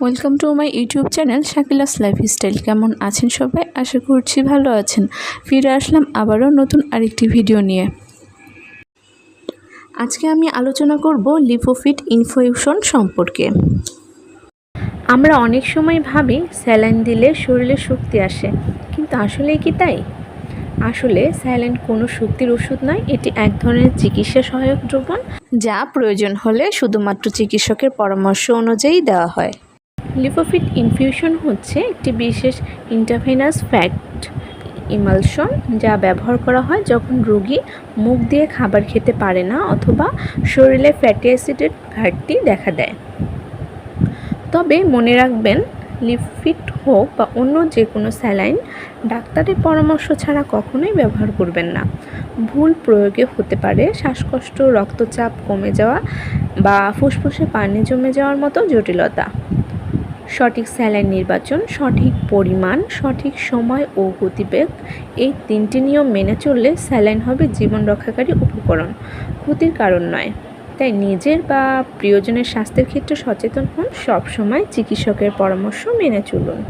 Welcome to my YouTube channel Shakila's lifestyle কেমন আছেন সবাই? আশা করছি ভালো আছেন। ফিরে আসলাম আবারও নতুন আরেকটি ভিডিও নিয়ে। আজকে আমি আলোচনা করব লিপোফিট ইনফিউশন সম্পর্কে। আমরা অনেক সময় ভাবি, স্যালাইন দিলে শরীরে শক্তি আসে, কিন্তু আসলে কি তাই? আসলে স্যালাইন কোনো শক্তির ওষুধ নয় এটি এক ধরনের চিকিৎসা সহায়ক দ্রবণ। যা প্রয়োজন হলে শুধুমাত্র চিকিৎসকের পরামর্শ অনুযায়ী দেওয়া হয়। লিপোফিট ইনফিউশন হচ্ছে একটি বিশেষ ইন্টারভেনাস ফ্যাট ইমালশন যা ব্যবহার করা হয় যখন রোগী মুখ দিয়ে খাবার খেতে পারে না অথবা শরীরে ফ্যাটি অ্যাসিডের ঘাটতি দেখা দেয়। তবে মনে রাখবেন লিপফিট হোক বা অন্য যে কোনো স্যালাইন, ডাক্তারের পরামর্শ ছাড়া কখনোই ব্যবহার করবেন না। ভুল প্রয়োগে হতে পারে শ্বাসকষ্ট, রক্তচাপ কমে যাওয়া বা ফুসফুসে পানি জমে যাওয়ার মতো জটিলতা। সঠিক স্যালাইন নির্বাচন, সঠিক পরিমাণ, সঠিক সময় ও গতিবেগ, এই তিনটি নিয়ম মেনে চললে স্যালাইন হবে জীবন রক্ষাকারী উপকরণ। ক্ষতির কারণ নয়। তাই নিজের বা প্রিয়জনের স্বাস্থ্যের ক্ষেত্রে সচেতন হন সবসময় চিকিৎসকের পরামর্শ মেনে চলুন।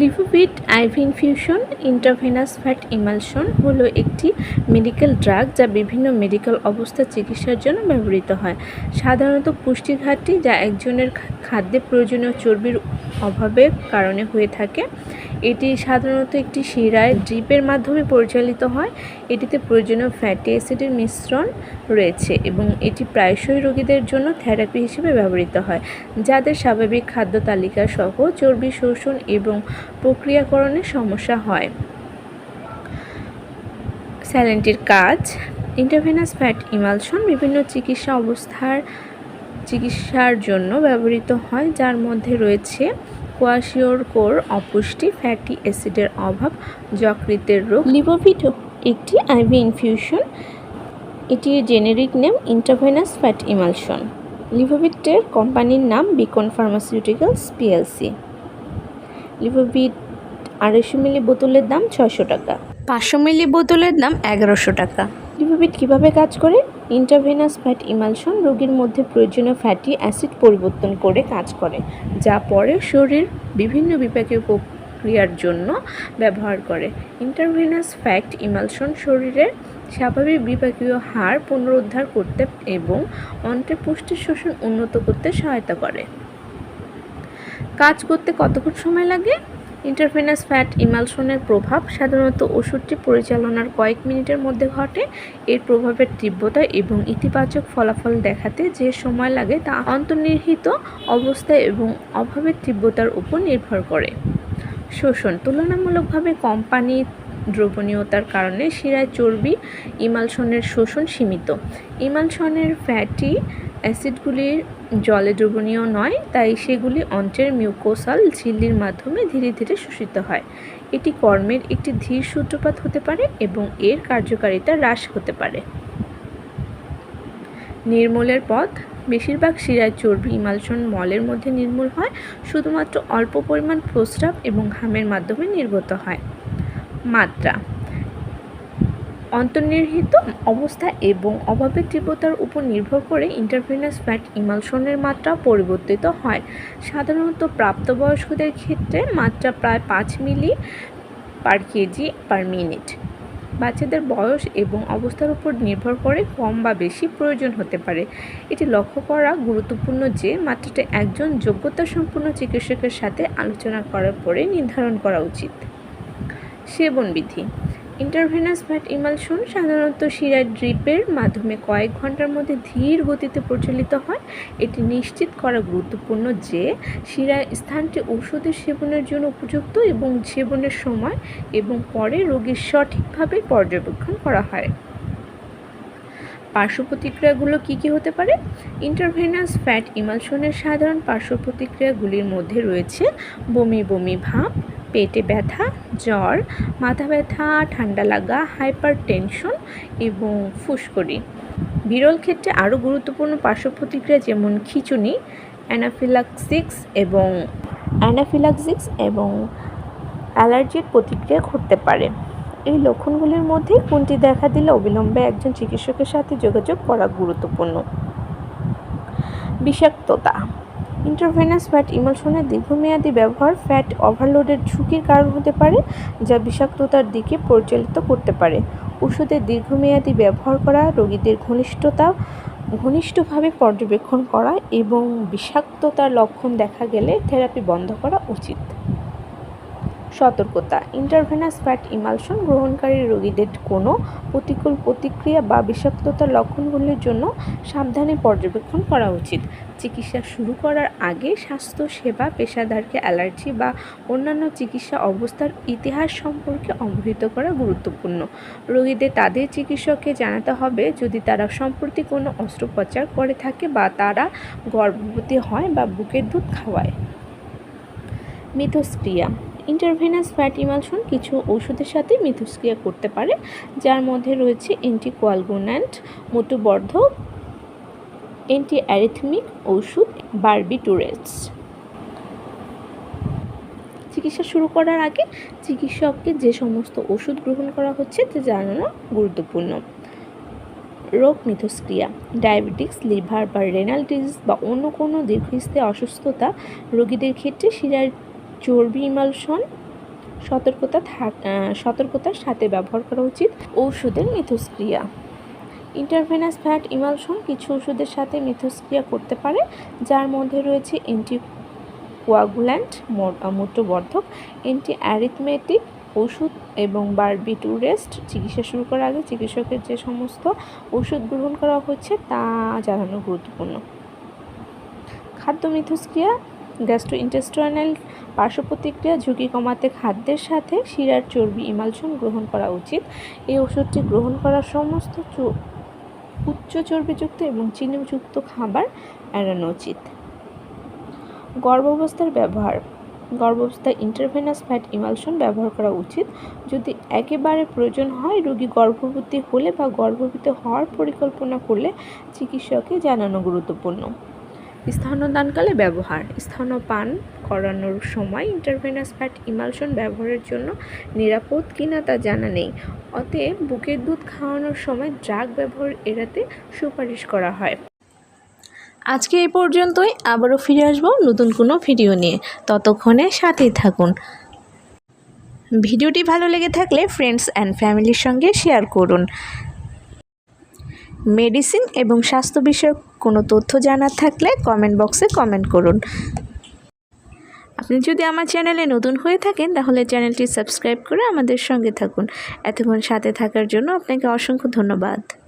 Livovit, IV infusion, intravenous fat emulsion হলো একটি মেডিকেল ড্রাগ যা বিভিন্ন মেডিকেল অবস্থা চিকিৎসার জন্য ব্যবহৃত হয়। সাধারণত পুষ্টি ঘাটতি যা একজনের খাদ্যে প্রয়োজনীয় চর্বির অভাবের কারণে হয়ে থাকে। এটি সাধারণত একটি শিরায় ড্রিপের মাধ্যমে পরিচালিত হয়। এটিতে প্রয়োজনীয় ফ্যাটি অ্যাসিডের মিশ্রণ রয়েছে এবং এটি প্রায়শই রোগীদের জন্য থেরাপি হিসেবে ব্যবহৃত হয়, যাদের স্বাভাবিক খাদ্য তালিকা সহ চর্বি, শোষণ এবং প্রক্রিয়াকরণের সমস্যা হয়। স্যালেন্টির কাজ ইন্টারভেনাস ফ্যাট ইমালশন বিভিন্ন চিকিৎসা অবস্থার, চিকিৎসার জন্য ব্যবহৃত হয়, যার মধ্যে রয়েছে কোয়াশিওর কোর অপুষ্টি ফ্যাটি অ্যাসিডের অভাব যকৃতের রোগ। লিভোভিট একটি আইভি ইনফিউশন। এটির generic name intravenous fat emulsion. লিভোভিটের কোম্পানির নাম বিকন ফার্মাসিউটিক্যালস পিএলসি। লিভোভিট আড়াইশো মিলি বোতলের দাম ছয়শো টাকা। পাঁচশো মিলি বোতলের দাম এগারোশো টাকা। লিভোভিট কীভাবে কাজ করে? ইন্টারভেনাস ফ্যাট ইমালশন রোগীর মধ্যে প্রয়োজনীয় ফ্যাটি অ্যাসিড পরিবর্তন করে কাজ করে, যা পরে শরীর বিভিন্ন বিপাকীয় প্রক্রিয়ার জন্য ব্যবহার করে। ইন্টারভেনাস ফ্যাট ইমালশন শরীরের স্বাভাবিক বিপাকীয় হার পুনরুদ্ধার করতে এবং অন্ত্রের পুষ্টির শোষণ উন্নত করতে সহায়তা করে। কাজ করতে কতক্ষণ সময় লাগে? ইন্টারফেনাস ফ্যাট ইমালশনের প্রভাব সাধারণত ওষুধটি পরিচালনার কয়েক মিনিটের মধ্যে ঘটে। এর প্রভাবের তীব্রতা এবং ইতিবাচক ফলাফল দেখাতে যে সময় লাগে তা অন্তর্নিহিত অবস্থা এবং অভাবের তীব্রতার উপর নির্ভর করে। শোষণ তুলনামূলকভাবে কোম্পানি দ্রবণীয়তার কারণে শিরায় চর্বি ইমালশনের শোষণ সীমিত। ইমালশনের ফ্যাটি অ্যাসিডগুলির জলে দ্রবণীয় নয়, তাই সেগুলি অন্ত্রের মিউকোসাল ঝিল্লির মাধ্যমে ধীরে ধীরে শোষিত হয়। এটি কর্মের একটি ধীর সূত্রপাত হতে পারে এবং এর কার্যকারিতা হ্রাস হতে পারে। নির্মূলের পথ, বেশিরভাগ শিরায় চর্বি ইমালশন মলের মধ্যে নির্মূল হয়, শুধুমাত্র অল্প পরিমাণ প্রস্রাব এবং ঘামের মাধ্যমে নির্গত হয়। মাত্রা অন্তর্নিহিত অবস্থা এবং অভাবের তীব্রতার উপর নির্ভর করে ইন্টারভেনাস ফ্যাট ইমালশনের মাত্রা পরিবর্তিত হয়। সাধারণত প্রাপ্তবয়স্কদের ক্ষেত্রে মাত্রা প্রায় পাঁচ মিলি পার কেজি পার মিনিট বাচ্চাদের বয়স এবং অবস্থার উপর নির্ভর করে কম বা বেশি প্রয়োজন হতে পারে। এটি লক্ষ্য করা গুরুত্বপূর্ণ যে মাত্রাটা একজন যোগ্যতা সম্পন্ন চিকিৎসকের সাথে আলোচনা করার পরে নির্ধারণ করা উচিত। সেবন বিধি ইন্টারভেনাস ফ্যাট ইমালশন সাধারণত শিরার ড্রিপের মাধ্যমে কয়েক ঘণ্টার মধ্যে ধীর গতিতে প্রচলিত হয়। এটি নিশ্চিত করা গুরুত্বপূর্ণ যে শিরার স্থানটি ওষুধের সেবনের জন্য উপযুক্ত এবং সেবনের সময় এবং পরে রোগীর সঠিকভাবে পর্যবেক্ষণ করা হয়। পার্শ্ব প্রতিক্রিয়াগুলো কী কী হতে পারে? ইন্টারভেনাস ফ্যাট ইমালশনের সাধারণ পার্শ্ব প্রতিক্রিয়াগুলির মধ্যে রয়েছে বমি বমি ভাব পেটে ব্যথা, জ্বর, মাথা ব্যথা, ঠান্ডা লাগা হাইপার টেনশন এবং ফুসকড়ি। বিরল ক্ষেত্রে আরও গুরুত্বপূর্ণ পার্শ্ব প্রতিক্রিয়া যেমন খিচুনি, অ্যানাফিলাক্সিক্স এবং অ্যানাফিলাক্সিক্স এবং অ্যালার্জির প্রতিক্রিয়া ঘটতে পারে। এই লক্ষণগুলির মধ্যে কোনটি দেখা দিলে অবিলম্বে একজন চিকিৎসকের সাথে যোগাযোগ করা গুরুত্বপূর্ণ? বিষাক্ততা। ইন্টারভেনাস ফ্যাট ইমালশনের দীর্ঘমেয়াদী ব্যবহার ফ্যাট ওভারলোডের ঝুঁকির কারণ হতে পারে, যা বিষাক্ততার দিকে পরিচালিত করতে পারে। ওষুধের দীর্ঘমেয়াদী ব্যবহার করা, রোগীদের ঘনিষ্ঠতা, ঘনিষ্ঠভাবে পর্যবেক্ষণ করা এবং বিষাক্ততার লক্ষণ দেখা গেলে থেরাপি বন্ধ করা উচিত। সতর্কতা। ইন্টারভেনাস ফ্যাট ইমালশন গ্রহণকারী রোগীদের কোনো প্রতিকূল প্রতিক্রিয়া বা বিষাক্ততার লক্ষণগুলির জন্য সাবধানে পর্যবেক্ষণ করা উচিত। চিকিৎসা শুরু করার আগে স্বাস্থ্য সেবা, পেশাদারকে অ্যালার্জি বা অন্যান্য চিকিৎসা অবস্থার ইতিহাস সম্পর্কে অবহিত করা গুরুত্বপূর্ণ। রোগীদের তাদের চিকিৎসককে জানাতে হবে, যদি তারা সম্প্রতি কোনো অস্ত্রোপচার করে থাকে বা তারা গর্ভবতী হয় বা বুকের দুধ খাওয়ায়। মিথস্ক্রিয়া ইন্টারভেনাস ফ্যাট ইমালশন কিছু ওষুধের সাথে মিথস্ক্রিয়া করতে পারে, যার মধ্যে রয়েছে অ্যান্টিকোয়ালগুন্যান্ট মোটুবর্ধক অ্যান্টি অ্যারিথমিক ওষুধ বার্বিটুরেটস চিকিৎসা শুরু করার আগে চিকিৎসককে যে সমস্ত ওষুধ গ্রহণ করা হচ্ছে তা জানানো গুরুত্বপূর্ণ। রোগ মিথস্ক্রিয়া, ডায়াবেটিক্স, লিভার বা রেনাল ডিজিজ বা অন্য কোনো দীর্ঘস্থায়ী অসুস্থতা রোগীদের ক্ষেত্রে শিরার চর্বি ইমালশন, সতর্কতা থাক সতর্কতার সাথে ব্যবহার করা উচিত। ঔষধের মিথস্ক্রিয়া। ইন্টারভেনাস ফ্যাট ইমালশন কিছু ওষুধের সাথে মিথস্ক্রিয়া করতে পারে, যার মধ্যে রয়েছে অ্যান্টি কোয়াগুল্যান্ট মূত্রবর্ধক অ্যান্টি অ্যারিথমেটিক ওষুধ এবং বারবিটুরেস্ট চিকিৎসা শুরু করার আগে চিকিৎসকের যে সমস্ত ওষুধ গ্রহণ করা হচ্ছে তা জানানো গুরুত্বপূর্ণ। খাদ্য মিথস্ক্রিয়া গ্যাস্ট্রোইন্টেস্টাইনাল পার্শ্ব প্রতিক্রিয়া ঝুঁকি কমাতে খাদ্যের সাথে শিরার চর্বি ইমালশন গ্রহণ করা উচিত। এই ওষুধটি গ্রহণ করা সমস্ত উচ্চ চর্বিযুক্ত এবং চিনিযুক্ত খাবার এড়ানো উচিত। গর্ভাবস্থার ব্যবহার। গর্ভাবস্থায় ইন্টারভেনাস ফ্যাট ইমালশন ব্যবহার করা উচিত। যদি একেবারে প্রয়োজন হয়, রোগী গর্ভবতী হলে বা গর্ভবতী হওয়ার পরিকল্পনা করলে চিকিৎসককে জানানো গুরুত্বপূর্ণ। স্তন্যদানকালে ব্যবহার। স্তন্যপান করানোর সময় ইন্টারভেনাস ফ্যাট ইমালশন ব্যবহারের জন্য নিরাপদ কিনা তা জানা নেই। অতএব বুকের দুধ খাওয়ানোর সময় ড্রাগ ব্যবহার এড়াতে সুপারিশ করা হয়। আজকে এই পর্যন্তই। আবারও ফিরে আসব নতুন কোনো ভিডিও নিয়ে। ততক্ষণে সাথেই থাকুন। ভিডিওটি ভালো লেগে থাকলে ফ্রেন্ডস অ্যান্ড ফ্যামিলির সঙ্গে শেয়ার করুন। মেডিসিন এবং স্বাস্থ্য বিষয়ক কোনো তথ্য জানার থাকলে কমেন্ট বক্সে কমেন্ট করুন। আপনি যদি আমার চ্যানেলে নতুন হয়ে থাকেন, তাহলে চ্যানেলটি সাবস্ক্রাইব করে আমাদের সঙ্গে থাকুন। এতক্ষণ সাথে থাকার জন্য আপনাকে অসংখ্য ধন্যবাদ।